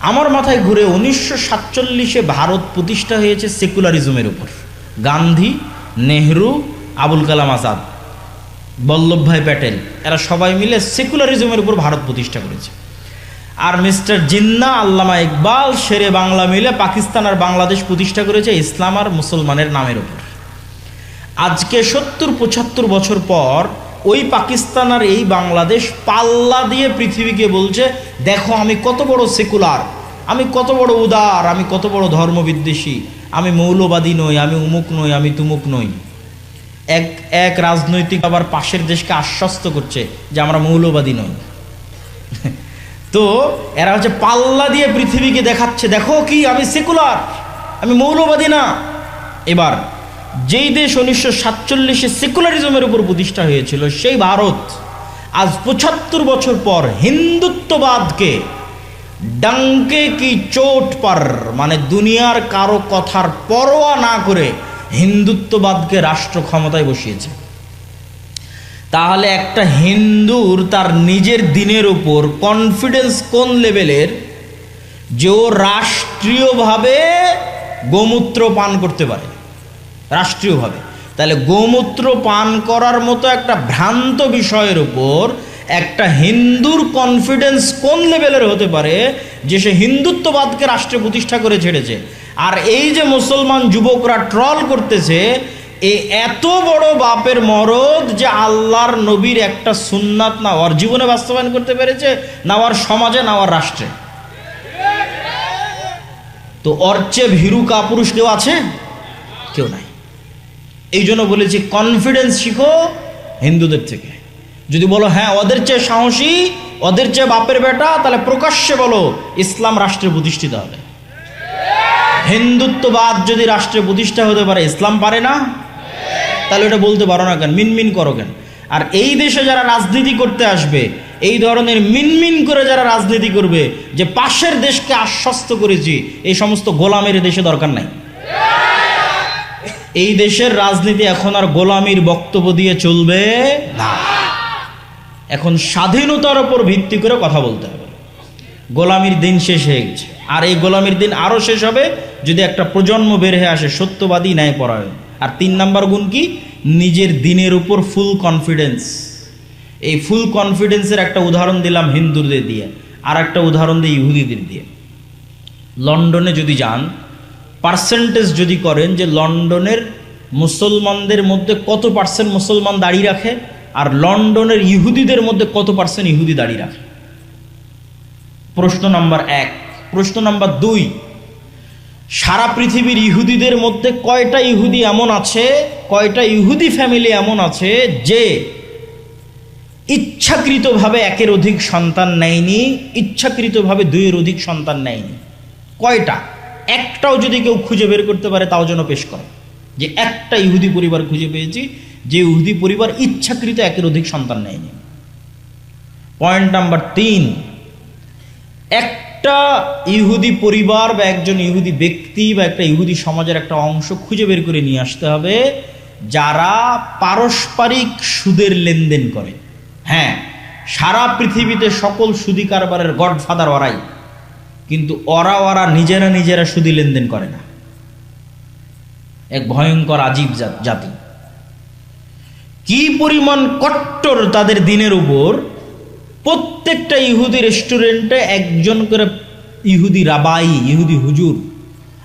আমার মাথায় ঘুরে উনিশশো সাতচল্লিশে ভারত প্রতিষ্ঠা হয়েছে সেকুলারিজমের উপর। গান্ধী, নেহরু, আবুল কালাম আজাদ বল্লভভাই প্যাটেল, এরা সবাই মিলে সেকুলারিজমের উপর ভারত প্রতিষ্ঠা করেছে। আর মিস্টার জিন্না আল্লামা ইকবাল শেরে বাংলা মিলে পাকিস্তান আর বাংলাদেশ প্রতিষ্ঠা করেছে ইসলাম আর মুসলমানের নামের উপর। আজকে সত্তর পঁচাত্তর বছর পর ওই পাকিস্তান আর এই বাংলাদেশ পাল্লা দিয়ে পৃথিবীকে বলছে, দেখো, আমি কত বড় সেকুলার, আমি কত বড় উদার, আমি কত বড় ধর্মবিদ্বেষী, আমি মৌলবাদী নই, আমি উমুক নই, আমি তুমুক নই। এক এক রাজনৈতিক আবার পাশের দেশকে আশ্বস্ত করছে যে আমরা মৌলবাদী নই। তো এরা হচ্ছে পাল্লা দিয়ে পৃথিবীকে দেখাচ্ছে, দেখো কি, আমি সেকুলার, আমি মৌলবাদী না। এবার যেই দেশ উনিশশো সাতচল্লিশে সেকুলারিজমের উপর প্রতিষ্ঠা হয়েছিল, সেই ভারত আজ পঁচাত্তর বছর পর হিন্দুত্ববাদকে ডাঙ্কে কি চোট পার মানে দুনিয়ার কারও কথার পরোয়া না করে হিন্দুত্ববাদকে রাষ্ট্র ক্ষমতায় বসিয়েছে। তাহলে একটা হিন্দুর তার নিজের দিনের উপর কনফিডেন্স কোন লেভেলের যে ও রাষ্ট্রীয়ভাবে গোমূত্র পান করতে পারে। রাষ্ট্রীয়ভাবে। তাহলে গোমূত্র পান করার মতো একটা ভ্রান্ত বিষয়ের উপর একটা হিন্দুর কনফিডেন্স কোন লেভেলের হতে পারে যে সে হিন্দুত্ববাদকে রাষ্ট্রে প্রতিষ্ঠা করে ছেড়েছে? আর এই যে মুসলমান যুবকরা ট্রল করতেছে, এ এত বড় বাপের মরদ যে আল্লাহর নবীর একটা সুন্নাত না ওর জীবনে বাস্তবায়ন করতে পেরেছে, না ওর সমাজে, না ওর রাষ্ট্রে। তো অর্চে ভীরু কাপুরুষ কেউ আছে? কেউ নাই। এই জন্য বলেছি কনফিডেন্স শিখো হিন্দুদের থেকে। যদি বলো হ্যাঁ ওদের চেয়ে সাহসী, ওদের চেয়ে বাপের বেটা, তাহলে প্রকাশ্যে বলো, ইসলাম রাষ্ট্রে প্রতিষ্ঠিত হবে। হিন্দুত্ববাদ যদি রাষ্ট্রে প্রতিষ্ঠা হতে পারে, ইসলাম পারে না? তাহলে ওটা বলতে পারো না কেন? মিনমিন করো কেন? আর এই দেশে যারা রাজনীতি করতে আসবে, এই ধরনের মিনমিন করে যারা রাজনীতি করবে, যে পাশের দেশকে আশ্বস্ত করেছি, এই সমস্ত গোলামের দেশে দরকার নাই। এই দেশের রাজনীতি এখন আর গোলামির বক্তব্য দিয়ে চলবে না। এখন স্বাধীনতার উপর ভিত্তি করে কথা বলতে হবে। গোলামির দিন শেষ হয়ে গেছে। আর এই গোলামির দিন আরও শেষ হবে যদি একটা প্রজন্ম বের হয়ে আসে সত্যবাদী ন্যায় পরায়ণ আর তিন নাম্বার গুণ কি? নিজের দিনের উপর ফুল কনফিডেন্স এই ফুল কনফিডেন্সের একটা উদাহরণ দিলাম হিন্দুদের দিয়ে। আর একটা উদাহরণ দিই ইহুদিদের দিয়ে। লন্ডনে যদি যান পার্সেন্টেজ যদি করেন যে লন্ডনের মুসলমানদের মধ্যে কত পার্সেন্ট মুসলমান দাড়ি রাখে, আর লন্ডনের ইহুদিদের মধ্যে কত পার্সেন্ট ইহুদি দাড়ি রাখে? প্রশ্ন নাম্বার এক। প্রশ্ন নাম্বার দুই, সারা পৃথিবীর ইহুদিদের মধ্যে কয়টা ইহুদি এমন আছে, কয়টা ইহুদি ফ্যামিলি এমন আছে যে ইচ্ছাকৃতভাবে একের অধিক সন্তান নেয়নি, ইচ্ছাকৃতভাবে দুইয়ের অধিক সন্তান নেয়নি? কয়টা? একটাও যদি কেউ খুঁজে বের করতে পারে, তাও যেন পেশ করে। যে একটা ইহুদি পরিবার খুঁজে পেয়েছি, যে ইহুদি পরিবার ইচ্ছাকৃত একের অধিক সন্তান নেয়নি। পয়েন্ট নাম্বার তিন, একটা ইহুদি পরিবার বা একজন ইহুদি ব্যক্তি বা একটা ইহুদি সমাজের একটা অংশ খুঁজে বের করে নিয়ে আসতে হবে, যারা পারস্পরিক সুদের লেনদেন করে। হ্যাঁ সারা পৃথিবীতে সকল সুদি কারবারের গডফাদার ওরাই। কিন্তু ওরা ওরা নিজেরা নিজেরা সুদি লেনদেন করে না। এক ভয়ঙ্কর আজীব জাতি কি পরিমাণ কট্টর তাদের দিনের উপর, প্রত্যেকটা ইহুদি রেস্টুরেন্টে একজন করে ইহুদি রাবাই, ইহুদি হুজুর।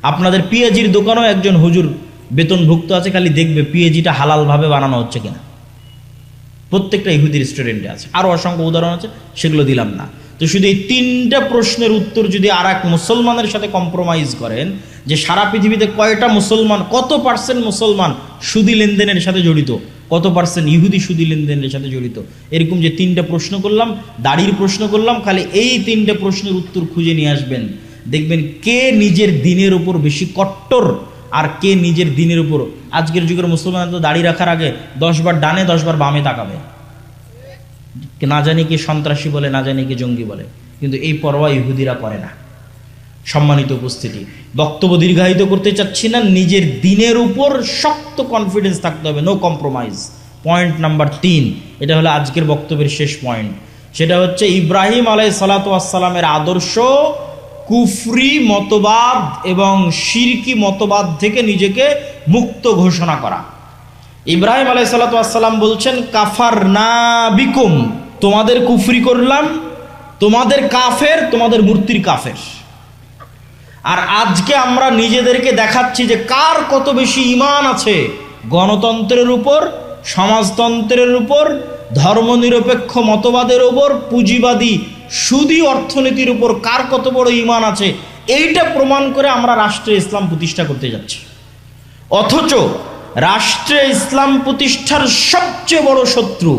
আপনাদের পিএজির দোকানেও একজন হুজুর বেতনভুক্ত আছে, খালি দেখবে পিএজিটা হালালভাবে বানানো হচ্ছে কিনা। প্রত্যেকটা ইহুদি রেস্টুরেন্টে আছে। আরও অসংখ্য উদাহরণ আছে, সেগুলো দিলাম না। তো শুধু এই তিনটা প্রশ্নের উত্তর যদি আর মুসলমানের সাথে কম্প্রোমাইজ করেন, যে সারা পৃথিবীতে কয়টা মুসলমান, কত পার্সেন্ট মুসলমান সুদি লেনদেনের সাথে জড়িত? কত পার্সেন্ট ইহুদি সুদি লেনদেনের সাথে জড়িত? এরকম যে তিনটা প্রশ্ন করলাম, দাড়ির প্রশ্ন করলাম, খালি এই তিনটা প্রশ্নের উত্তর খুঁজে নিয়ে আসবেন। দেখবেন কে নিজের দিনের উপর বেশি কট্টর আর কে নিজের দিনের উপর। আজকের যুগের মুসলমান তো দাড়ি রাখার আগে দশবার ডানে, দশবার বামে তাকাবে। না জানি কি সন্ত্রাসী বলে, না জানি কি জঙ্গি বলে। কিন্তু এই পরোয়া ইহুদিরা করে না। সম্মানিত উপস্থিতি, বক্তব্য দীর্ঘায়িত করতে চাচ্ছি না, নিজের দিনের উপর শক্ত কনফিডেন্স থাকতে হবে নো কম্প্রোমাইজ পয়েন্ট নাম্বার তিন, এটা হলো আজকের বক্তব্যের শেষ পয়েন্ট সেটা হচ্ছে ইব্রাহিম আলাই সালাতামের আদর্শ কুফরি মতবাদ এবং শিরকি মতবাদ থেকে নিজেকে মুক্ত ঘোষণা করা। ইব্রাহিম আলাই সাল্লাম বলছেন কাফার না বিকুম। তোমাদের কুফরি করলাম, তোমাদের কাফের, তোমাদের মূর্তির কাফের। আর আজকে আমরা নিজেদেরকে দেখাচ্ছি যে কার কত বেশি ইমান আছে গণতন্ত্রের উপর, সমাজতন্ত্রের উপর, ধর্মনিরপেক্ষ মতবাদের উপর, পুঁজিবাদী, সুদী অর্থনীতির উপর কার কত বড় ইমান আছে, এইটা প্রমাণ করে আমরা রাষ্ট্রে ইসলাম প্রতিষ্ঠা করতে যাচ্ছি। অথচ রাষ্ট্রে ইসলাম প্রতিষ্ঠার সবচেয়ে বড় শত্রু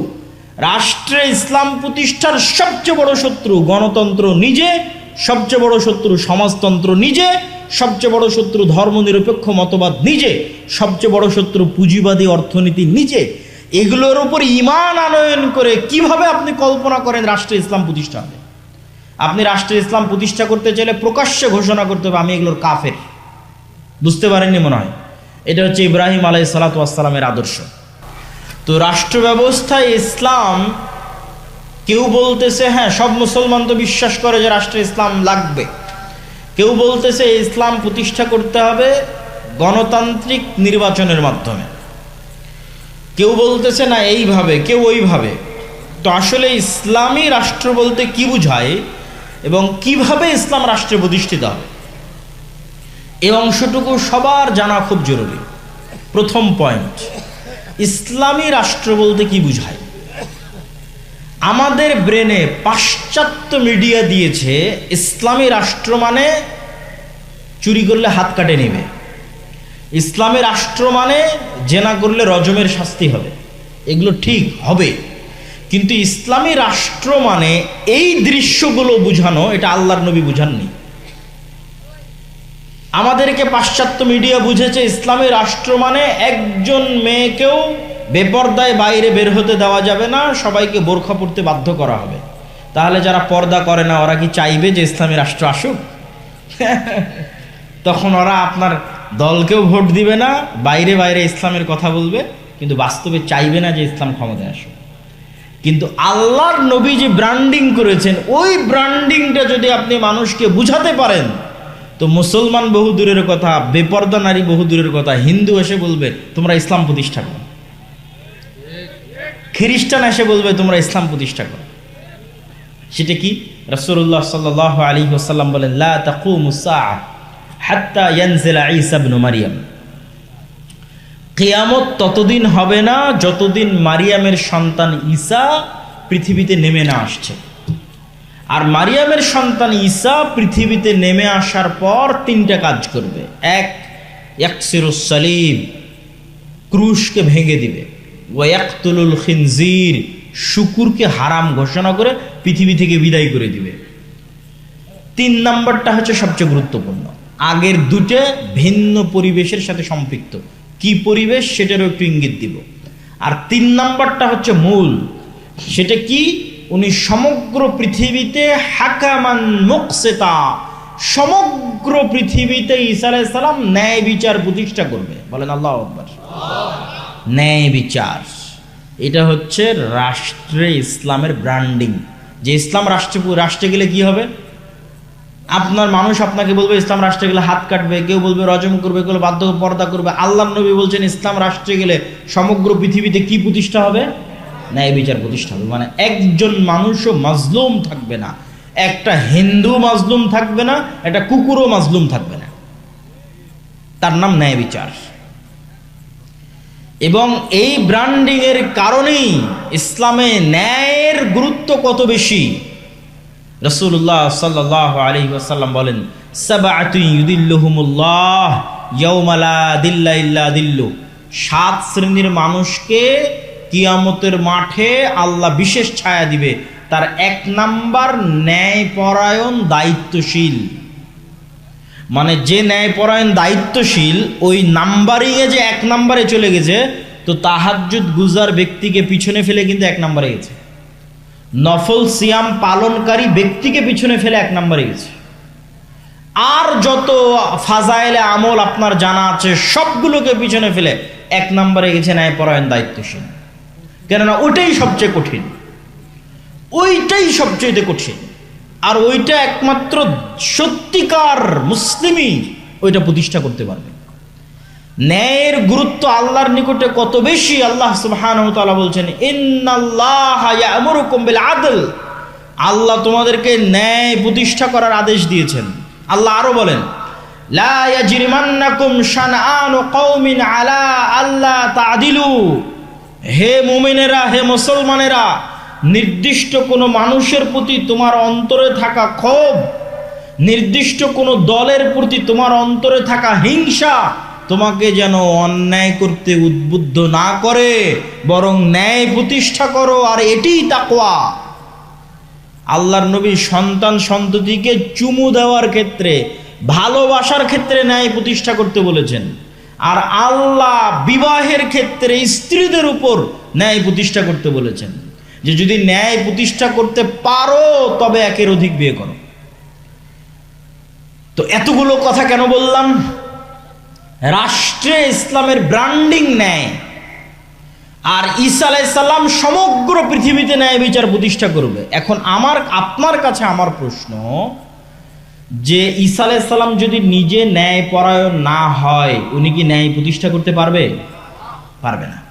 রাষ্ট্রে ইসলাম প্রতিষ্ঠার সবচেয়ে বড় শত্রু গণতন্ত্র নিজে, সবচেয়ে বড় শত্রু সমাজতন্ত্র নিজে, সবচেয়ে বড় শত্রু ধর্মনিরপেক্ষ মতবাদ নিজে, সবচেয়ে বড় শত্রু পুঁজিবাদী অর্থনীতি নিজে। এগুলোর উপর ইমান আনয়ন করে কীভাবে আপনি কল্পনা করেন রাষ্ট্রে ইসলাম প্রতিষ্ঠা হবে? আপনি রাষ্ট্রে ইসলাম প্রতিষ্ঠা করতে চাইলে প্রকাশ্যে ঘোষণা করতে হবে, আমি এগুলোর কাফের। বুঝতে পারেননি মনে হয়? এটা হচ্ছে ইব্রাহিম আলাই সালাতামের আদর্শ। তো রাষ্ট্র ব্যবস্থায় ইসলাম কেউ বলতেছে হ্যাঁ সব মুসলমান তো বিশ্বাস করে যে রাষ্ট্রে ইসলাম লাগবে। কেউ বলতেছে, ইসলাম প্রতিষ্ঠা করতে হবে গণতান্ত্রিক নির্বাচনের মাধ্যমে। কেউ বলতেছে, না, এইভাবে, কেউ ওইভাবে। তো আসলে ইসলামী রাষ্ট্র বলতে কি বুঝায় এবং কীভাবে ইসলাম রাষ্ট্রে প্রতিষ্ঠিত হবে? এই অংশটুকু সবার জানা খুব জরুরি। প্রথম পয়েন্ট ইসলামী রাষ্ট্র বলতে কি বুঝায়? আমাদের ব্রেনে পাশ্চাত্য মিডিয়া দিয়েছে, ইসলামী রাষ্ট্র মানে চুরি করলে হাত কাটে নেবে। ইসলামী রাষ্ট্র মানে জেনা করলে রজমের শাস্তি হবে। এগুলো ঠিক হবে। কিন্তু ইসলামী রাষ্ট্র মানে এই দৃশ্যগুলো বুঝানো, এটা আল্লাহর নবী বুঝাননি। আমাদেরকে পাশ্চাত্য মিডিয়া বুঝেছে, ইসলামী রাষ্ট্র মানে একজন মেয়েকেও বেপর্দায় বাইরে বের হতে দেওয়া যাবে না, সবাইকে বোরখা পড়তে বাধ্য করা হবে। তাহলে যারা পর্দা করে না, ওরা কি চাইবে যে ইসলামী রাষ্ট্র আসুক? তখন ওরা আপনার দলকেও ভোট দিবে না, বাইরে বাইরে ইসলামের কথা বলবে, কিন্তু বাস্তবে চাইবে না যে ইসলাম ক্ষমতায় আসুক। কিন্তু আল্লাহর নবী যে ব্র্যান্ডিং করেছেন, ওই ব্র্যান্ডিংটা যদি আপনি মানুষকে বুঝাতে পারেন তো মুসলমান বহু দূরের কথা, বেপর্দা নারী বহু দূরের কথা, হিন্দু এসে বলবে, তোমরা ইসলাম প্রতিষ্ঠা করো। খ্রিস্টান এসে বলবে, তোমরা ইসলাম প্রতিষ্ঠা করো। সেটা কি? রসুল্লাহ সাল্লাহ আলী ওসাল্লাম বলেন মারিয়াম। কিয়ামত ততদিন হবে না যতদিন মারিয়ামের সন্তান ঈসা পৃথিবীতে নেমে না আসছে। আর মারিয়ামের সন্তান ঈসা পৃথিবীতে নেমে আসার পর তিনটা কাজ করবে। এক, ইয়াকসিরুস সালিব ক্রুশকে ভেঙে দিবে। ওয়াক্তুলুল খিনজির, শুকুরকে হারাম ঘোষণা করে পৃথিবী থেকে বিদায় করে দিবে। তিন নাম্বারটা হচ্ছে সবচেয়ে গুরুত্বপূর্ণ। আগের দুটো ভিন্ন পরিবেশের সাথে সম্পৃক্ত। কি পরিবেশ সেটারও একটু ইঙ্গিত দিব। আর তিন নাম্বারটা হচ্ছে মূল। সেটা কি? উনি সমগ্র পৃথিবীতে হাকামান মুকসেতা, সমগ্র পৃথিবীতে ঈসা আলাইসালাম ন্যায় বিচার প্রতিষ্ঠা করবে। বলেন আল্লাহ আকবর। ন্যায় বিচার। এটা হচ্ছে রাষ্ট্রে ইসলামের ব্র্যান্ডিং যে ইসলাম রাষ্ট্রে রাষ্ট্রে গেলে কি হবে? আপনার মানুষ আপনাকে বলবে, ইসলাম রাষ্ট্রে গেলে হাত কাটবে, কেউ বলবে রজম করবে, কেউ বাধ্য পর্দা করবে। আল্লাহ নবী বলছেন, ইসলাম রাষ্ট্রে গেলে সমগ্র পৃথিবীতে কি প্রতিষ্ঠা হবে? ন্যায় বিচার প্রতিষ্ঠা হবে মানে একজন মানুষও মাজলুম থাকবে না। একটা হিন্দু মাজলুম থাকবে না, একটা কুকুরও মাজলুম থাকবে না। তার নাম ন্যায় বিচার। এবং এই ব্র্যান্ডিং এর কারণেই ইসলামে ন্যায়ের গুরুত্ব কত বেশি? রসুল্লাহ সাল্লাহ আলী ওয়াসাল্লাম বলেন সাবাহুমুল্লাহ সাত শ্রেণির মানুষকে কিয়ামতের মাঠে আল্লাহ বিশেষ ছায়া দিবে। তার এক নাম্বার ন্যায়পরায়ণ দায়িত্বশীল। মানে যে ন্যায়পরায়ণ দায়িত্বশীল, ওই নাম্বারিংয়ে যে এক নাম্বারে চলে গেছে, তো তাহাজুদ গুজার ব্যক্তিকে পিছনে ফেলে কিন্তু এক নাম্বারে গেছে। নফল সিয়াম পালনকারী ব্যক্তিকে পিছনে ফেলে এক নাম্বারে গেছে। আর যত ফাজাইলে আমল আপনার জানা আছে, সবগুলোকে পিছনে ফেলে এক নম্বরে গেছে ন্যায়পরায়ণ দায়িত্বশীল। কেননা ওটাই সবচেয়ে কঠিন। ওইটাই সবচেয়ে কঠিন। আর ওইটা একমাত্র সত্যিকার মুসলিমই ওইটা প্রতিষ্ঠা করতে পারবে। ন্যায়ের গুরুত্ব আল্লাহর নিকটে কত বেশি, আল্লাহ বলছেন আদল। আল্লাহ তোমাদেরকে ন্যায় প্রতিষ্ঠা করার আদেশ দিয়েছেন। আল্লাহ আরও বলেন, লা কওমিন আলা আল্লা তা'দিলু। হে মুমিনেরা, হে মুসলমানেরা, নির্দিষ্ট কোনো মানুষের প্রতি তোমার অন্তরে থাকা ক্ষোভ, নির্দিষ্ট কোনো দলের প্রতি তোমার অন্তরে থাকা হিংসা তোমাকে যেন অন্যায় করতে উদ্বুদ্ধ না করে, বরং ন্যায় প্রতিষ্ঠা করো, আর এটিই তাকওয়া। আল্লাহর নবী সন্তান সন্ততিকে চুমু দেওয়ার ক্ষেত্রে, ভালোবাসার ক্ষেত্রে ন্যায় প্রতিষ্ঠা করতে বলেছেন। আর আল্লাহ বিবাহের ক্ষেত্রে স্ত্রীদের উপর ন্যায় প্রতিষ্ঠা করতে বলেছেন। যে যদি ন্যায় প্রতিষ্ঠা করতে পারো, তবে একের অধিক বিয়ে করো। তো এতগুলো কথা কেন বললাম? রাষ্ট্রে ইসলামের ব্র্যান্ডিং নেয় আর ঈসা আলাইসাল্লাম সমগ্র পৃথিবীতে ন্যায় বিচার প্রতিষ্ঠা করবে। এখন আমার, আপনার কাছে আমার প্রশ্ন যে ঈসা আলাইসাল্লাম যদি নিজে ন্যায় পরায়ণ না হয়, উনি কি ন্যায় প্রতিষ্ঠা করতে পারবে? পারবে না।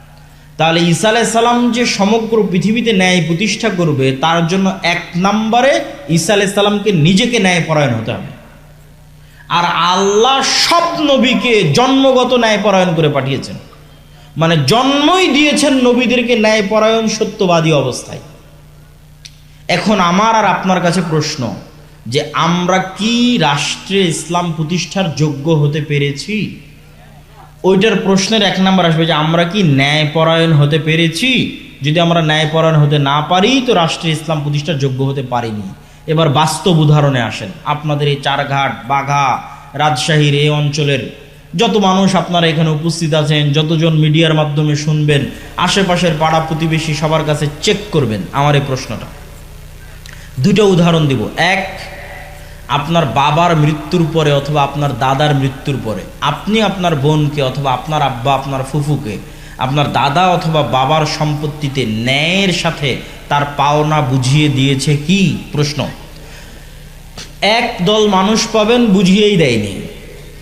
তাহলে ঈসা আলাইসাল্লাম যে সমগ্র পৃথিবীতে ন্যায় প্রতিষ্ঠা করবে, তার জন্য এক নম্বরে ঈসা আলাইসাল্লামকে নিজেকে ন্যায় পরায়ণ হতে হবে। আর আল্লাহ সব নবীকে জন্মগত ন্যায় পরায়ণ করে পাঠিয়েছেন। মানে জন্মই দিয়েছেন নবীদেরকে ন্যায় পরায়ণ সত্যবাদী অবস্থায়। এখন আমার আর আপনার কাছে প্রশ্ন যে আমরা কি রাষ্ট্রে ইসলাম প্রতিষ্ঠার যোগ্য হতে পেরেছি? ওইটার প্রশ্নের এক নম্বর আসবে যে আমরা কি ন্যায়পরায়ণ হতে পেরেছি? যদি আমরা ন্যায়পরায়ণ হতে না পারি, তো রাষ্ট্রে ইসলাম প্রতিষ্ঠার যোগ্য হতে পারিনি। এবার বাস্তব উদাহরণে আসেন। আপনাদের এই চারঘাট, বাঘা, রাজশাহীর এই অঞ্চলের যত মানুষ আপনারা এখানে উপস্থিত আছেন, যতজন মিডিয়ার মাধ্যমে শুনবেন, আশেপাশের পাড়া প্রতিবেশী সবার কাছে চেক করবেন। আমার এই প্রশ্নটা। দুটো উদাহরণ দিব। এক আপনার বাবার মৃত্যুর পরে অথবা আপনার দাদার মৃত্যুর পরে, আপনি আপনার বোনকে অথবা আপনার আব্বা, আপনার ফুফুকে, আপনার দাদা অথবা বাবার সম্পত্তিতে ন্যায়ের সাথে তার পাওনা বুঝিয়ে দিয়েছে কি? প্রশ্ন। এক দল মানুষ পাবেন, বুঝিয়েই দেয়নি।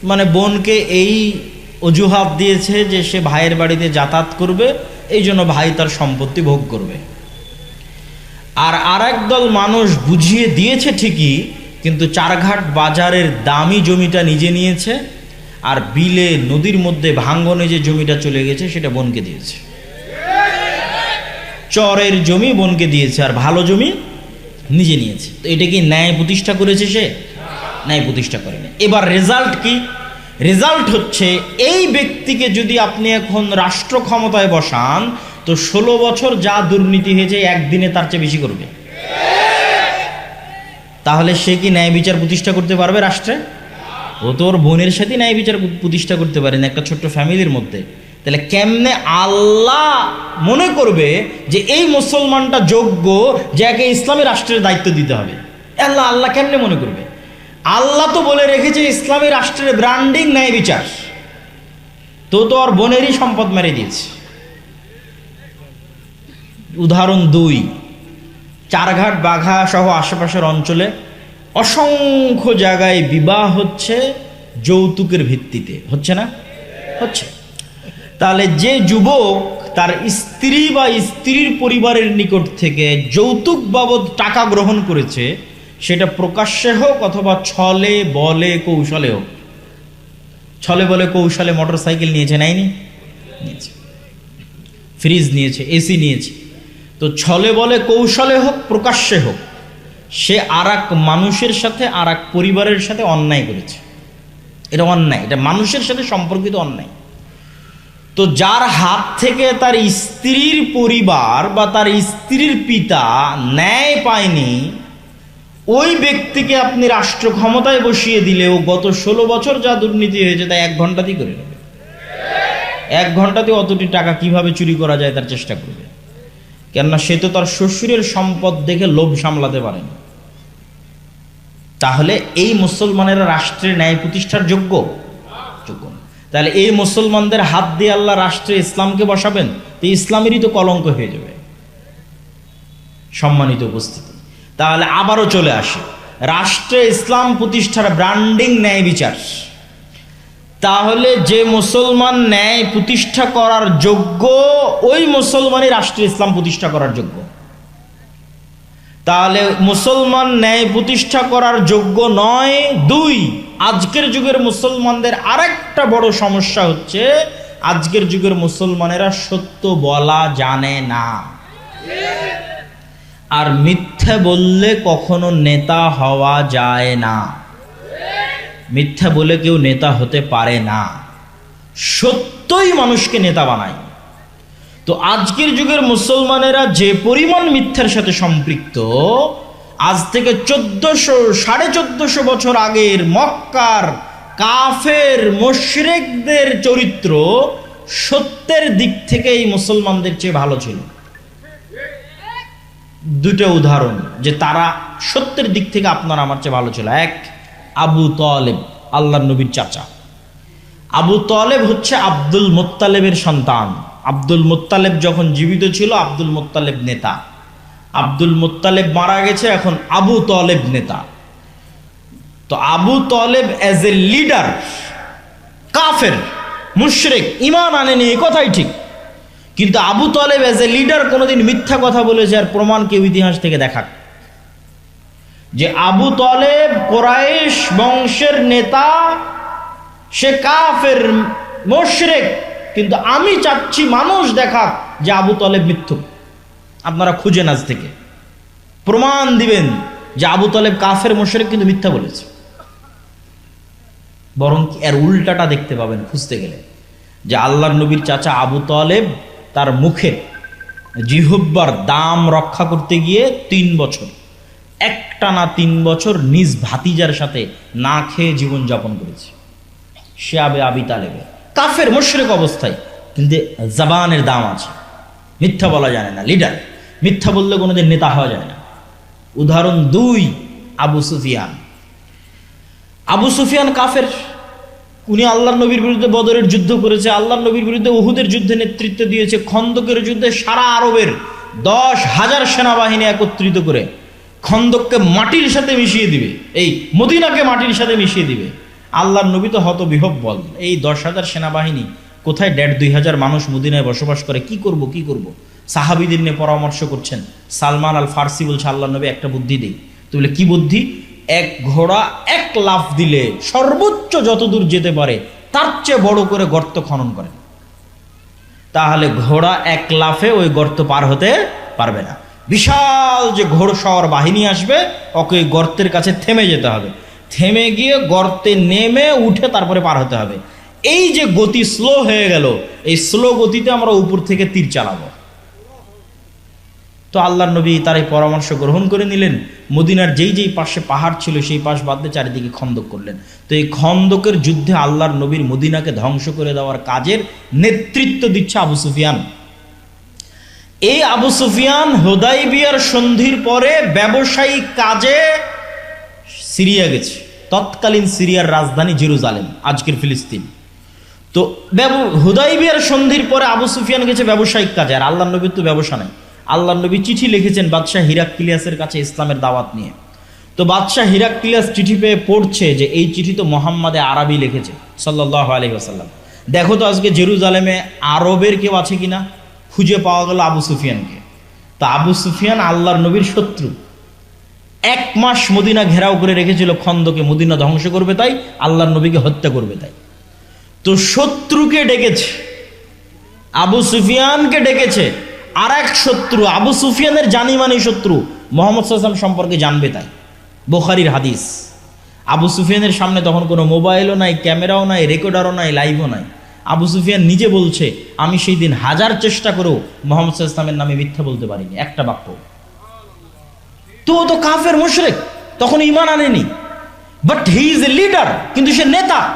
মানে বোনকে এই অজুহাত দিয়েছে যে সে ভাইয়ের বাড়িতে যাতায়াত করবে, এই জন্য ভাই তার সম্পত্তি ভোগ করবে। আর আরেক দল মানুষ বুঝিয়ে দিয়েছে ঠিকই কিন্তু চারঘাট বাজারের দামি জমিটা নিজে নিয়েছে আর বিলে নদীর মধ্যে ভাঙ্গনে যে জমিটা চলে গেছে সেটা বোনকে দিয়েছে। চরের জমি বোনকে দিয়েছে আর ভালো জমি নিজে নিয়েছে। তো এটা কি ন্যায় প্রতিষ্ঠা করেছে সে? ন্যায় প্রতিষ্ঠা করেনি। এবার রেজাল্ট কি? রেজাল্ট হচ্ছে এই ব্যক্তিকে যদি আপনি এখন রাষ্ট্র ক্ষমতায় বসান, তো ষোলো বছর যা দুর্নীতি হয়েছে একদিনে তার চেয়ে বেশি করবে। তাহলে সে কি ন্যায় বিচার প্রতিষ্ঠা করতে পারবে রাষ্ট্রে? ও তো ওর বোনের সাথে ন্যায় বিচার প্রতিষ্ঠা করতে পারে না, একটা ছোট্ট ফ্যামিলির মধ্যে। তাহলে কেমনে আল্লাহ মনে করবে যে এই মুসলমানটা যোগ্য, যাকে ইসলামী রাষ্ট্রের দায়িত্ব দিতে হবে? আল্লাহ আল্লাহ কেমনে মনে করবে? আল্লাহ তো বলে রেখেছে ইসলামী রাষ্ট্রের ব্র্যান্ডিং ন্যায় বিচার। তো তো আর বোনেরই সম্পদ মেরে দিয়েছে। উদাহরণ দুই। চারঘাট, বাঘা সহ আশেপাশের অঞ্চলে অসংখ্য জায়গায় বিবাহ হচ্ছে যৌতুকের ভিত্তিতে। হচ্ছে না? হচ্ছে। তাহলে যে যুবক তার স্ত্রী বা স্ত্রীর পরিবারের নিকট থেকে যৌতুক বাবদ টাকা গ্রহণ করেছে, সেটা প্রকাশ্যে হোক অথবা ছলে, বলে, কৌশলে হোক। ছলে, বলে, কৌশলে মোটর সাইকেল নিয়েছে নাইনি নিয়েছে। ফ্রিজ নিয়েছে, এসি নিয়েছে। তো ছলে বলে কৌশলে হোক, প্রকাশ্যে হোক, সে আর মানুষের সাথে আর পরিবারের সাথে অন্যায় করেছে। এটা অন্যায়, এটা মানুষের সাথে সম্পর্কিত অন্যায়। তো যার হাত থেকে তার স্ত্রীর পরিবার বা তার স্ত্রীর পিতা ন্যায় পায়নি, ওই ব্যক্তিকে আপনি রাষ্ট্র ক্ষমতায় বসিয়ে দিলেও গত ষোলো বছর যা দুর্নীতি হয়েছে তা এক ঘন্টাতেই করে নেবে। এক ঘন্টাতে অতটি টাকা কীভাবে চুরি করা যায় তার চেষ্টা করবে? কেননা সে তো তার শ্বশুরের সম্পদ দেখে লোভ সামলাতে পারেনি। তাহলে এই মুসলমানেরা রাষ্ট্রের ন্যায় প্রতিষ্ঠার যোগ্য? যোগ্য তাহলে এই মুসলমানদের হাত দিয়ে আল্লাহ রাষ্ট্রে ইসলামকে বসাবেন, তো ইসলামেরই তো কলঙ্ক হয়ে যাবে। সম্মানিত উপস্থিতি। তাহলে আবারও চলে আসে। রাষ্ট্রে ইসলাম প্রতিষ্ঠার ব্র্যান্ডিং ন্যায় বিচার। তাহলে যে মুসলমান ন্যায় প্রতিষ্ঠা করার যোগ্য, ওই মুসলমানই রাষ্ট্রীয় ইসলাম প্রতিষ্ঠা করার যোগ্য। তাহলে মুসলমান ন্যায় প্রতিষ্ঠা করার যোগ্য নয়, দুই, আজকের যুগের মুসলমানদের আরেকটা বড় সমস্যা হচ্ছে, আজকের যুগের মুসলমানেরা সত্য বলা জানে না। আর মিথ্যা বললে কখনো নেতা হওয়া যায় না। মিথ্যা বলে কেউ নেতা হতে পারে না। সত্যই মানুষকে নেতা বানায়। তো আজকের যুগের মুসলমানেরা যে পরিমাণ মিথ্যার সাথে সম্পৃক্ত, আজ থেকে চোদ্দশো, সাড়ে চোদ্দশো বছর আগের মক্কার কাফের, মোশরেকদের চরিত্র সত্যের দিক থেকে এই মুসলমানদের চেয়ে ভালো ছিল। দুটো উদাহরণ যে তারা সত্যের দিক থেকে আপনার আমার চেয়ে ভালো ছিল। এক আবু তলেব আল্লাহ নবীর চাচা। আবু তলেব হচ্ছে আব্দুল মোত্তালেবের সন্তান। আব্দুল মোত্তালেব যখন জীবিত ছিল, আব্দুল মোত্তালেব নেতা। আব্দুল মোত্তালেব মারা গেছে এখন আবু তলেব নেতা। তো Abu Talib as a leader কাফের, মুশরেক ইমান আনেনি এই কথাই ঠিক। কিন্তু Abu Talib as a leader কোনোদিন মিথ্যা কথা বলেছে আর প্রমাণ কেউ ইতিহাস থেকে দেখাক। যে আবু তলেব কোরাইশ বংশের নেতা, সে কাফের মোশরেক, কিন্তু আমি চাচ্ছি মানুষ দেখা যে আবু তলেব মিথ্যুক। আপনারা খুঁজে আজ থেকে। প্রমাণ দিবেন যে আবু তলেব কাফের মোশরেক কিন্তু মিথ্যা বলেছে। বরং এর উল্টাটা দেখতে পাবেন খুঁজতে গেলে। যে আল্লাহ নবীর চাচা আবু তলেব তার মুখে জিহব্বার দাম রক্ষা করতে গিয়ে তিন বছর একটা না তিন বছর নিজ ভাতিজার সাথে না খেয়ে জীবনযাপন করেছে। সে আবে আবি তালেবে কাফের মুশরিক অবস্থায়। কিন্তু জাবানের দাম আছে। মিথ্যা বলা যায় না, লিডার। মিথ্যা বললে কোনোদিন নেতা হওয়া যায় না। উদাহরণ দুই, আবু সুফিয়ান। আবু সুফিয়ান কাফের। উনি আল্লাহ নবীর বিরুদ্ধে বদরের যুদ্ধ করেছে আল্লাহ নবীর বিরুদ্ধে উহুদের যুদ্ধে নেতৃত্ব দিয়েছে, খন্দকের যুদ্ধে সারা আরবের দশ হাজার সেনাবাহিনী একত্রিত করে খন্দককে মাটির সাথে মিশিয়ে দিবে। এই মদিনাকে মাটির সাথে মিশিয়ে দিবে। আল্লাহর নবী তো হত বিহব বল এই দশ হাজার সেনাবাহিনী কোথায় দেড় দুই হাজার মানুষ মদিনায় বসবাস করে? কি করব কি করব? সাহাবিদের নিয়ে পরামর্শ করছেন। সালমান আল ফার্সি বলছে আল্লাহ নবী একটা বুদ্ধি দেই। তো বলে, কি বুদ্ধি? এক ঘোড়া এক লাফ দিলে সর্বোচ্চ যতদূর যেতে পারে, তার চেয়ে বড় করে গর্ত খনন করেন। তাহলে ঘোড়া এক লাফে ওই গর্ত পার হতে পারবে না। বিশাল যে ঘোড়সওয়ার বাহিনী আসবে, ওকে গর্তের কাছে থেমে যেতে হবে। থেমে গিয়ে গর্তে নেমে উঠে তারপরে পার হতে হবে। এই যে গতি স্লো হয়ে গেল, এই স্লো গতিতে আমরা উপর থেকে তীর চালাবো। তো আল্লাহ নবী তার এই পরামর্শ গ্রহণ করে নিলেন। মদিনার যেই যেই পাশে পাহাড় ছিল, সেই পাশ বাদ চারিদিকে খন্দক করলেন। তো এই খন্দকের যুদ্ধে আল্লাহর নবীর মদিনাকে ধ্বংস করে দেওয়ার কাজের নেতৃত্ব দিচ্ছে আবু সুফিয়ান। এই আবু সুফিয়ান হোদাইবিয়ার সন্ধির পরে ব্যবসায়িক কাজে সিরিয়া গেছে। তৎকালীন সিরিয়ার রাজধানী জেরুজালেম, আজকের ফিলিস্তিন। তো হুদাইবিয়ার সন্ধির পরে আবু সুফিয়ান গেছে ব্যবসায়িক কাজে। আর আল্লাহ নবীর তো ব্যবসা নাই। আল্লাহ নবী চিঠি লিখেছেন বাদশাহ হিরাক্কিলিয়াসের কাছে ইসলামের দাওয়াত নিয়ে। তো বাদশাহ হিরাক্কিলিয়াস চিঠি পেয়ে পড়ছে যে এই চিঠি তো মোহাম্মদে আরবি লিখেছে সাল্লাহ আলহি আসাল্লাম দেখো তো আজকে জেরুজালেমে আরবের কেউ আছে কিনা? খুঁজে পাওয়া গেল আবু সুফিয়ানকে। তা আবু সুফিয়ান আল্লাহর নবীর শত্রু। এক মাস মদিনা ঘেরাও করে রেখেছিল খন্দকে, মদিনা ধ্বংস করবে তাই, আল্লাহর নবীকে হত্যা করবে তাই। তো শত্রুকে ডেকেছে, আবু সুফিয়ানকে ডেকেছে আর এক শত্রু, আবু সুফিয়ানের জানি মানি শত্রু, মোহাম্মদ সাল্লাম সম্পর্কে জানবে তাই। বোখারির হাদিস। আবু সুফিয়ানের সামনে তখন কোনো মোবাইলও নাই, ক্যামেরাও নাই, রেকর্ডারও নাই, লাইভও নাই। আবু সুফিয়ান নিজে বলছে, আমি সেই দিন হাজার চেষ্টা করেও মোহাম্মদ সাল্লামের নামে মিথ্যা বলতে পারিনি। একটা বাক্য। তো তো কাফের, মুশরেক। তখন ইমান আনেনি। But he is a leader কিন্তু সে নেতা।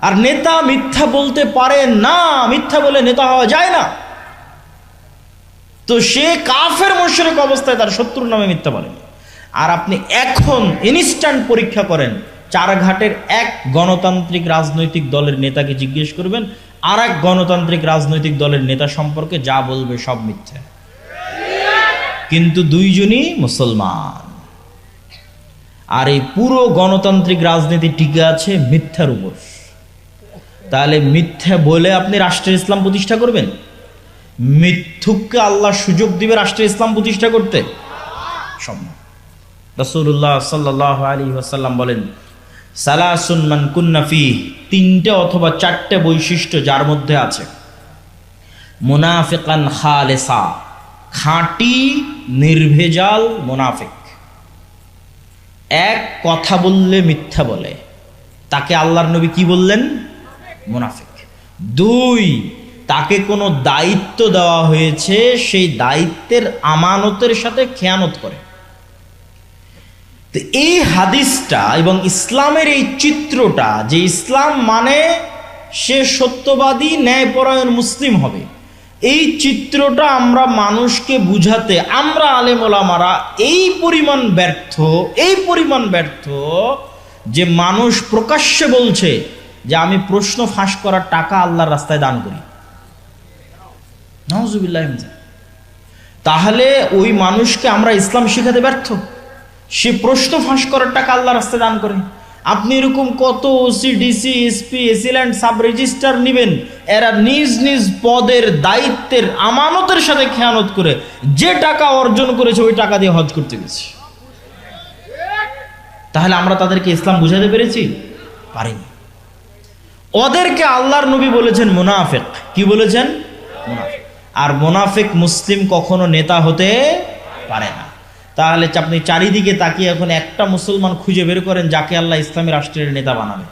আর নেতা মিথ্যা বলতে পারে না, মিথ্যা বলে নেতা হওয়া যায় না। তো সে কাফের, মুশরেক অবস্থায় তার শত্রুর নামে মিথ্যা বলেন। আর আপনি এখন ইনস্ট্যান্ট পরীক্ষা করেন চারঘাটের এক গণতান্ত্রিক রাজনৈতিক দলের নেতাকে জিজ্ঞেস করবেন আর এক গণতান্ত্রিক রাজনৈতিক দলের নেতা সম্পর্কে যা বলবে সব মিথ্যা। কিন্তু দুইজনই মুসলমান। আর এই পুরো গণতান্ত্রিক রাজনীতি টিকে আছে মিথ্যার উপর। তাহলে মিথ্যা বলে আপনি রাষ্ট্রের ইসলাম প্রতিষ্ঠা করবেন? মিথ্যুককে আল্লাহ সুযোগ দিবে রাষ্ট্রের ইসলাম প্রতিষ্ঠা করতে? সম্ভব। রসুল্লাহ সাল্লাহ আলী ওয়াসাল্লাম বলেন সালাসুন মান কুন্নাফি তিনটে অথবা চারটে বৈশিষ্ট্য যার মধ্যে আছে। মুনাফিকান খালেসা, খাঁটি, নির্ভেজাল মুনাফিক। এক, কথা বললে মিথ্যা বলে। তাকে আল্লাহর নবী কি বললেন? মুনাফিক। দুই, তাকে কোনো দায়িত্ব দেওয়া হয়েছে, সেই দায়িত্বের আমানতের সাথে খেয়ানত করে। তো এই হাদিসটা এবং ইসলামের এই চিত্রটা যে ইসলাম মানে সে সত্যবাদী ন্যায়পরায়ণ মুসলিম হবে। এই চিত্রটা আমরা মানুষকে বুঝাতে, আমরা আলেমোলামারা এই পরিমাণ ব্যর্থ, এই পরিমাণ ব্যর্থ যে মানুষ প্রকাশ্যে বলছে যে আমি প্রশ্ন ফাঁস করার টাকা আল্লাহর রাস্তায় দান করি। নজুবিল্লাহ তাহলে ওই মানুষকে আমরা ইসলাম শিখাতে ব্যর্থ? সে প্রশ্ন ফাঁস করার টাকা আল্লাহ রাস্তায় দান করে। আপনি এরকম কত OC DC SP AC land sub registrar নেবেন, এরা নিজ নিজ পদের দায়িত্বের আমানতের সাথে খেয়ানত করে, যে টাকা অর্জন করেছে ওই টাকা দিয়ে হজ করতে গেছে। তাহলে আমরা তাদেরকে ইসলাম বুঝাতে পেরেছি? পারিনি। ওদেরকে আল্লাহর নবী বলেছেন মুনাফেক। কি বলেছেন? আর মুনাফেক মুসলিম কখনো নেতা হতে পারে না। তাহলে আপনি চারিদিকে তাকিয়ে এখন একটা মুসলমান খুঁজে বের করেন যাকে আল্লাহ ইসলামী রাষ্ট্রের নেতা বানাবে।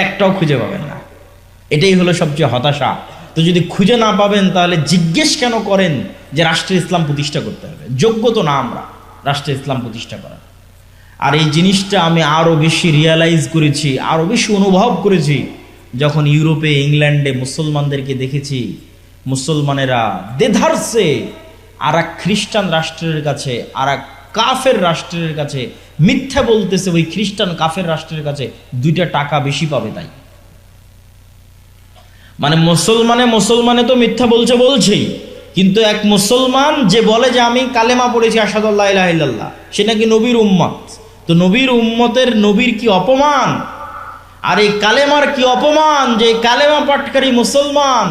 একটাও খুঁজে পাবেন না। এটাই হলো সবচেয়ে হতাশা। তো যদি খুঁজে না পাবেন, তাহলে জিজ্ঞেস কেন করেন যে রাষ্ট্রের ইসলাম প্রতিষ্ঠা করতে হবে? যোগ্য তো না আমরা, রাষ্ট্রের ইসলাম প্রতিষ্ঠা করার। আর এই জিনিসটা আমি আরও বেশি রিয়ালাইজ করেছি আরও বেশি অনুভব করেছি, যখন ইউরোপে, ইংল্যান্ডে মুসলমানদেরকে দেখেছি, মুসলমানেরা দেধারসে আর এক খ্রিস্টান রাষ্ট্রের কাছে, আর এক কাফের রাষ্ট্রের কাছে, মিথ্যা বলতেছে ওই খ্রিস্টান কাফের রাষ্ট্রের কাছে, দুইটা টাকা বেশি পাবে তাই। মানে মুসলমানে মুসলমানে তো মিথ্যা বলছে বলছেই, কিন্তু এক মুসলমান যে বলে যে আমি কালেমা পড়েছি আসাদুল্লাহ ইল্লাল্লাহ, সে নাকি নবীর উম্মত। তো নবীর উম্মতের নবীর কি অপমান? আর এই কালেমার কি অপমান? যে কালেমা পাটকারী মুসলমান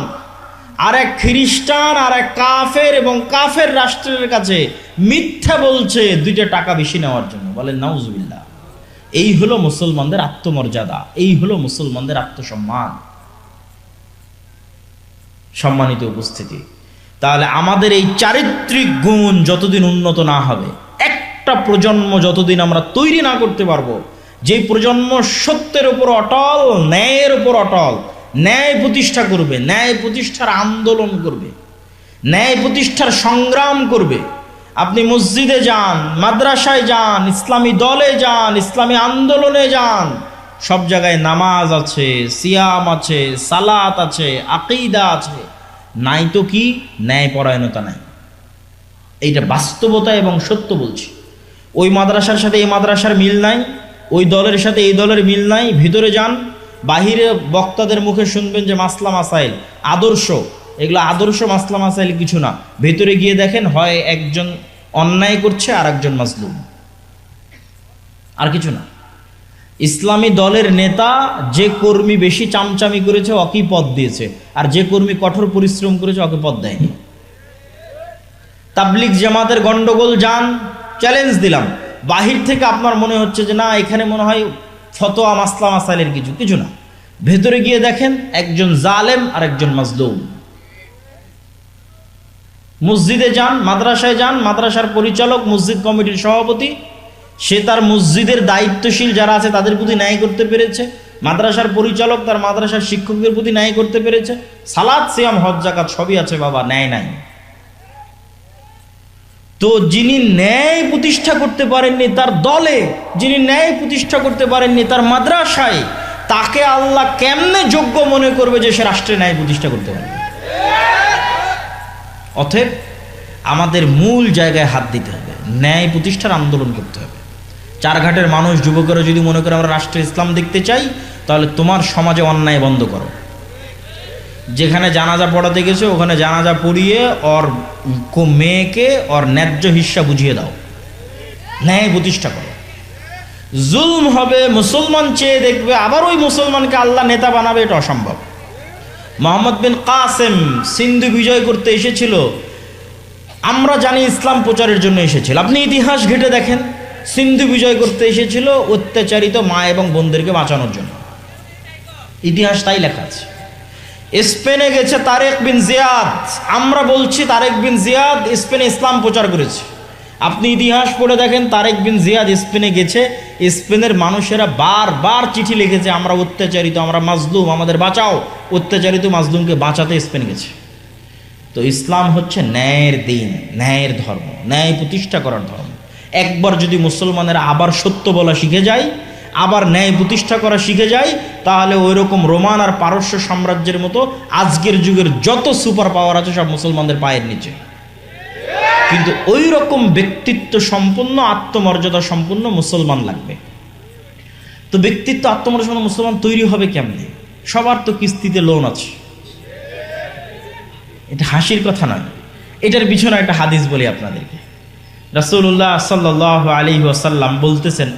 আর এক খ্রিস্টান আর এক কাফের এবং কাফের রাষ্ট্রের কাছে মিথ্যা বলছে দুইটা টাকা বেশি নেওয়ার জন্য। বলেন, নাউজুবিল্লাহ। এই হলো মুসলমানদের আত্মমর্যাদা, এই হলো মুসলমানদের আত্মসম্মান। সম্মানিত উপস্থিতি, তাহলে আমাদের এই চারিত্রিক গুণ যতদিন উন্নত না হবে, একটা প্রজন্ম যতদিন আমরা তৈরি না করতে পারব যে প্রজন্ম সত্যের উপর অটল, ন্যায়ের উপর অটল ন্যায় প্রতিষ্ঠা করবে, ন্যায় প্রতিষ্ঠার আন্দোলন করবে, ন্যায় প্রতিষ্ঠার সংগ্রাম করবে। আপনি মসজিদে যান, মাদ্রাসায় যান, ইসলামী দলে যান, ইসলামী আন্দোলনে যান, সব জায়গায় নামাজ আছে, সিয়াম আছে, সালাত আছে, আকিদা আছে। নাই তো কি? ন্যায়পরায়ণতা নাই। এইটা বাস্তবতা এবং সত্য বলছি। ওই মাদ্রাসার সাথে এই মাদ্রাসার মিল নাই, ওই দলের সাথে এই দলের মিল নাই, ভিতরে যান বাহিরে বক্তাদের মুখে শুনবেন যে মাসলা মাসাইল, আদর্শ। এগুলো আদর্শ মাসলা মাসাইল কিছু না। ভেতরে গিয়ে দেখেন হয় একজন অন্যায় করছে আর একজন মাসলুম। আর কিছু না। ইসলামী দলের নেতা যে কর্মী বেশি চামচামি করেছে, অকি পদ দিয়েছে। আর যে কর্মী কঠোর পরিশ্রম করেছে, অকে পদ দেয়নি। তাবলিক জামাতের গন্ডগোল যান চ্যালেঞ্জ দিলাম। বাহির থেকে আপনার মনে হচ্ছে যে না, এখানে মনে হয় ফতোয়া, মাসলা, মাসাইলের কিছু কিছু না। ভেতরে গিয়ে দেখেন একজন জালেম আর একজন মাজলুম। মসজিদে যান, মাদ্রাসায় যান, মাদ্রাসার পরিচালক, মসজিদ কমিটির সভাপতি, সে তার মসজিদের দায়িত্বশীল যারা আছে তাদের প্রতি ন্যায় করতে পেরেছে। মাদ্রাসার পরিচালক তার মাদ্রাসার শিক্ষকদের প্রতি ন্যায় করতে পেরেছে। সালাদ সিয়াম, হজ জাকাত সবই আছে বাবা, ন্যায় নাই। তো যিনি ন্যায় প্রতিষ্ঠা করতে পারেননি তার দলে, যিনি ন্যায় প্রতিষ্ঠা করতে পারেননি তার মাদ্রাসায়, তাকে আল্লাহ কেমনে যোগ্য মনে করবে যে সে রাষ্ট্রে ন্যায় প্রতিষ্ঠা করতে পারে? অতএব আমাদের মূল জায়গায় হাত দিতে হবে, ন্যায় প্রতিষ্ঠার আন্দোলন করতে হবে। চারঘাটের মানুষ, যুবকেরা যদি মনে করে আমরা রাষ্ট্রে ইসলাম দেখতে চাই, তাহলে তোমার সমাজে অন্যায় বন্ধ করো। যেখানে জানাজা পড়াতে গেছে, ওখানে জানাজা পড়িয়ে ওর মেয়েকে ওর ন্যায্য হিস্সা বুঝিয়ে দাও। ন্যায় প্রতিষ্ঠা করো। জুলম হবে, মুসলমান চেয়ে দেখবে, আবার ওই মুসলমানকে আল্লাহ নেতা বানাবে, এটা অসম্ভব। মোহাম্মদ বিন কাসেম সিন্ধু বিজয় করতে এসেছিল। আমরা জানি ইসলাম প্রচারের জন্য এসেছিল। আপনি ইতিহাস ঘেটে দেখেন। সিন্ধু বিজয় করতে এসেছিল অত্যাচারিত মা এবং বোনদেরকে বাঁচানোর জন্য। ইতিহাস তাই লেখা আছে। স্পেনে গেছে তারেক বিন জিয়াদ। আমরা বলছি তারেক বিন জিয়াদ স্পেনে ইসলাম প্রচার করেছে। আপনি ইতিহাস পড়ে দেখেন, তারেক বিন জিয়াদ স্পেনে গেছে। স্পেনের মানুষেরা বারবার চিঠি লিখেছে, আমরা অত্যাচারিত, আমরা মাজলুম, আমাদের বাঁচাও। অত্যাচারিত মাজলুমকে বাঁচাতে স্পেন গেছে। তো ইসলাম হচ্ছে ন্যায়ের দিন, ন্যায়ের ধর্ম, ন্যায় প্রতিষ্ঠা করার ধর্ম। একবার যদি মুসলমানেরা আবার সত্য বলা শিখে যায় আবার ন্যায় প্রতিষ্ঠা করা শিখে যায়, তাহলে ওই রকম রোমান আর পারস্য সাম্রাজ্যের মতো আজকের যুগের যত সুপার পাওয়ার আছে সব মুসলমানদের পায়ের নিচে। কিন্তু ওই রকম ব্যক্তিত্ব সম্পন্ন আত্মমর্যাদা সম্পন্ন মুসলমান লাগবে। তো ব্যক্তিত্ব, আত্মমর্যাদা মুসলমান তৈরি হবে কেমনে? সবার তো কিস্তিতে লোন আছে। এটা হাসির কথা নয়। এটার পিছনে একটা হাদিস বলি আপনাদেরকে। রাসূলুল্লাহ সাল্লাল্লাহু আলাইহি ওয়াসাল্লাম বলতেছেন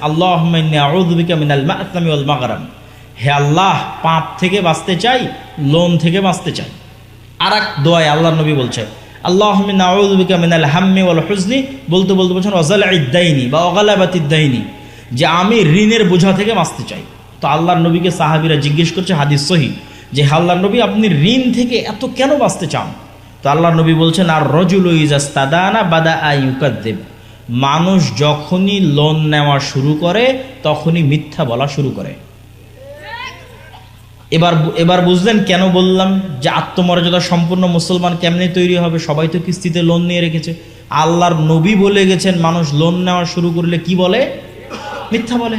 বিকা মিনাল মা'তামি ওয়াল মাগরাম হে আল্লাহ, পাপ থেকে বাঁচতে চাই, লোন থেকে বাঁচতে চাই। আর এক দোয়ায় আল্লাহ নবী বলছে, আল্লাহুম্মা ইন্নী মিনাল হাম্মি ওয়াল হুজনি বলতে বলতে বলছেন ওয়াজালঈদ দাইনি বা অগালাবাতিদ্দাইনি যে আমি ঋণের বোঝা থেকে বাঁচতে চাই। তো আল্লাহর নবীকে সাহাবিরা জিজ্ঞেস করছে, হাদিস সহি? যে আল্লাহর নবী, আপনি ঋণ থেকে এত কেন বাঁচতে চান? তো আল্লাহ নবী বলছেন, আর রজুল ইজাস্তাদানা বাদা আইউকাদ্দেব মানুষ যখনই লোন নেওয়া শুরু করে, তখনই মিথ্যা বলা শুরু করে। এবার এবার বুঝলেন কেন বললাম যে আত্মমর্যাদা সম্পূর্ণ মুসলমান কেমনে তৈরি হবে? সবাই তো কিস্তিতে লোন নিয়ে রেখেছে। আল্লাহর নবী বলে গেছেন, মানুষ লোন নেওয়া শুরু করলে কি বলে? মিথ্যা বলে।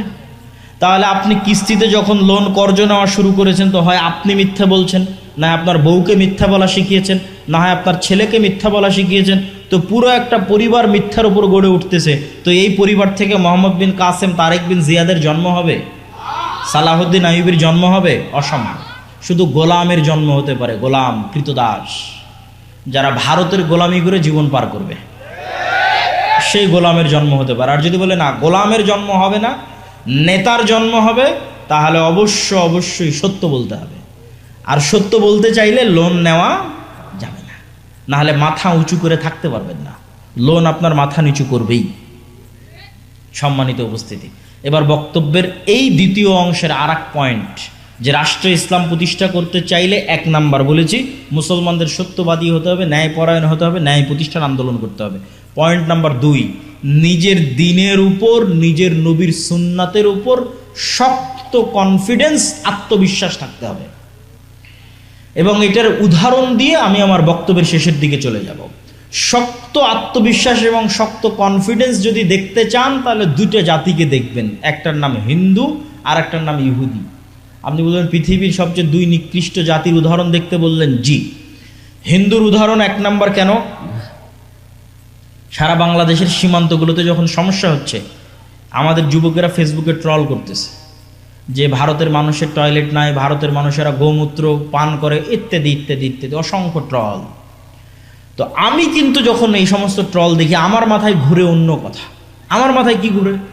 তাহলে আপনি কিস্তিতে যখন লোন কর্জ নেওয়া শুরু করেছেন, তো হয় আপনি মিথ্যা বলছেন না আপনার বউকে মিথ্যা বলা শিখিয়েছেন, না হয় আপনার ছেলেকে মিথ্যা বলা শিখিয়েছেন, তো পুরো একটা পরিবার মিথ্যার উপর গড়ে উঠতেছে। তো এই পরিবার থেকে মোহাম্মদ বিন কাসেম, তারেক বিন জিয়াদের জন্ম হবে? সালাহুদ্দিন আইবির জন্ম হবে? অসম্ভব শুধু গোলামের জন্ম হতে পারে, গোলাম, কৃতদাস। যারা ভারতের গোলামি করে জীবন পার করবে। সেই গোলামের জন্ম হতে পারে। আর যদি বলে, না, গোলামের জন্ম হবে না, নেতার জন্ম হবে, তাহলে অবশ্য অবশ্যই সত্য বলতে হবে। আর সত্য বলতে চাইলে লোন নেওয়া যাবে না। নাহলে মাথা উঁচু করে থাকতে পারবেন না। লোন আপনার মাথা নিচু করবেই। সম্মানিত উপস্থিতি। এবার বক্তব্যের এই দ্বিতীয় অংশের আর পয়েন্ট যে রাষ্ট্র ইসলাম প্রতিষ্ঠা করতে চাইলে এক নাম্বার বলেছি, মুসলমানদের সত্যবাদী হতে হবে, ন্যায়পরায়ণ হতে হবে, ন্যায় প্রতিষ্ঠান আন্দোলন করতে হবে। পয়েন্ট নাম্বার দুই, নিজের দিনের উপর, নিজের নবীর সুন্নাতের উপর শক্ত কনফিডেন্স আত্মবিশ্বাস থাকতে হবে। এবং এটার উদাহরণ দিয়ে আমি আমার বক্তব্যের শেষের দিকে চলে যাব। শক্ত আত্মবিশ্বাস এবং শক্ত কনফিডেন্স যদি দেখতে চান, তাহলে দুইটা জাতিকে দেখবেন। একটার নাম হিন্দু আর একটার নাম ইহুদি। আপনি বলবেন, পৃথিবীর সবচেয়ে দুই নিকৃষ্ট জাতির উদাহরণ দেখতে বললেন জি। হিন্দুর উদাহরণ এক নাম্বার কেন? সারা বাংলাদেশের সীমান্তগুলোতে যখন সমস্যা হচ্ছে, আমাদের যুবকেরা ফেসবুকে ট্রল করতেছে। যে ভারতের মানুষের টয়লেট নাই, ভারতের মানুষেরা গোমূত্র পান করে, ইত্যাদি ইত্যাদি ইত্যাদি, অসংখ্য ট্রল। তো আমি কিন্তু যখন এই সমস্ত ট্রল দেখি, আমার মাথায় ঘুরে অন্য কথা। আমার মাথায় কি ঘুরে?